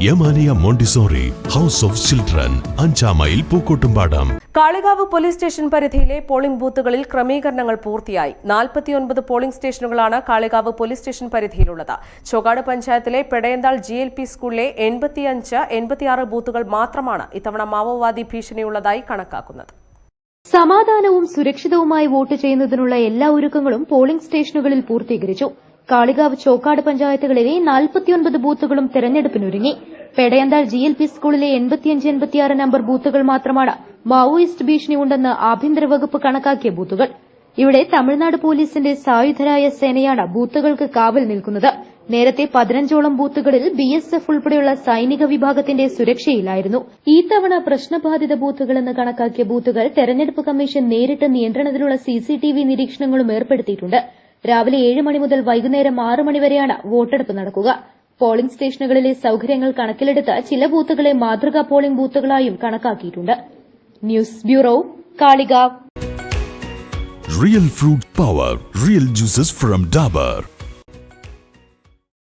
Yamaniya Montessori house of children അഞ്ചാം mile Pookkottumpadam. Kalikavu police station പരിധിയിലെ polling ബൂത്തുകളിൽ ക്രമീകരണങ്ങൾ പൂർത്തിയായി. നാൽപ്പത്തിയൊൻപത് പോളിംഗ് സ്റ്റേഷനുകളാണ് കാളികാവ് പോലീസ് സ്റ്റേഷൻ പരിധിയിലുള്ളത്. ചോകാട് പഞ്ചായത്തിലെ പെടയന്താൾ ജി എൽ പി സ്കൂളിലെ എൺപത്തിയഞ്ച് എൺപത്തിയാറ് ബൂത്തുകൾ മാത്രമാണ് ഇത്തവണ മാവോവാദി ഭീഷണിയുള്ളതായി കണക്കാക്കുന്നത്. സമാധാനവും സുരക്ഷിതവുമായി വോട്ട് ചെയ്യുന്നതിനുള്ള എല്ലാ ഒരുക്കങ്ങളും പോളിംഗ് സ്റ്റേഷനുകളിൽ പൂർത്തീകരിച്ചു. കാളികാവ് ചോക്കാട് പഞ്ചായത്തുകളിലെ നാൽപ്പത്തിയൊൻപത് ബൂത്തുകളും തെരഞ്ഞെടുപ്പിനൊരുങ്ങി. പെടയന്താൾ ജി എൽ പി സ്കൂളിലെ എൺപത്തിയഞ്ച് എൺപത്തിയാറ് നമ്പർ ബൂത്തുകൾ മാത്രമാണ് മാവോയിസ്റ്റ് ഭീഷണി ഉണ്ടെന്ന് ആഭ്യന്തര വകുപ്പ് കണക്കാക്കിയ ബൂത്തുകൾ. ഇവിടെ തമിഴ്നാട് പോലീസിന്റെ സായുധരായ സേനയാണ് ബൂത്തുകൾക്ക് കാവൽ നിൽക്കുന്നത്. നേരത്തെ പതിനഞ്ചോളം ബൂത്തുകളിൽ ബി എസ് എഫ് ഉൾപ്പെടെയുള്ള സൈനിക വിഭാഗത്തിന്റെ സുരക്ഷയിലായിരുന്നു. ഈ തവണ പ്രശ്നബാധിത ബൂത്തുകളെന്ന് കണക്കാക്കിയ ബൂത്തുകൾ തെരഞ്ഞെടുപ്പ് കമ്മീഷൻ നേരിട്ട് നിയന്ത്രണത്തിലുള്ള സിസിടിവി നിരീക്ഷണങ്ങളും ഏർപ്പെടുത്തിയിട്ടുണ്ട്. രാവിലെ ഏഴ് മണി മുതൽ വൈകുന്നേരം ആറ് മണി വരെയാണ് വോട്ടെടുപ്പ് നടക്കുക. പോളിംഗ് സ്റ്റേഷനുകളിലെ സൌകര്യങ്ങൾ കണക്കിലെടുത്ത് ചില ബൂത്തുകളെ മാതൃകാ പോളിംഗ് ബൂത്തുകളായും കണക്കാക്കിയിട്ടുണ്ട്. News bureau Kalikavu. Real fruit power real juices from Dabur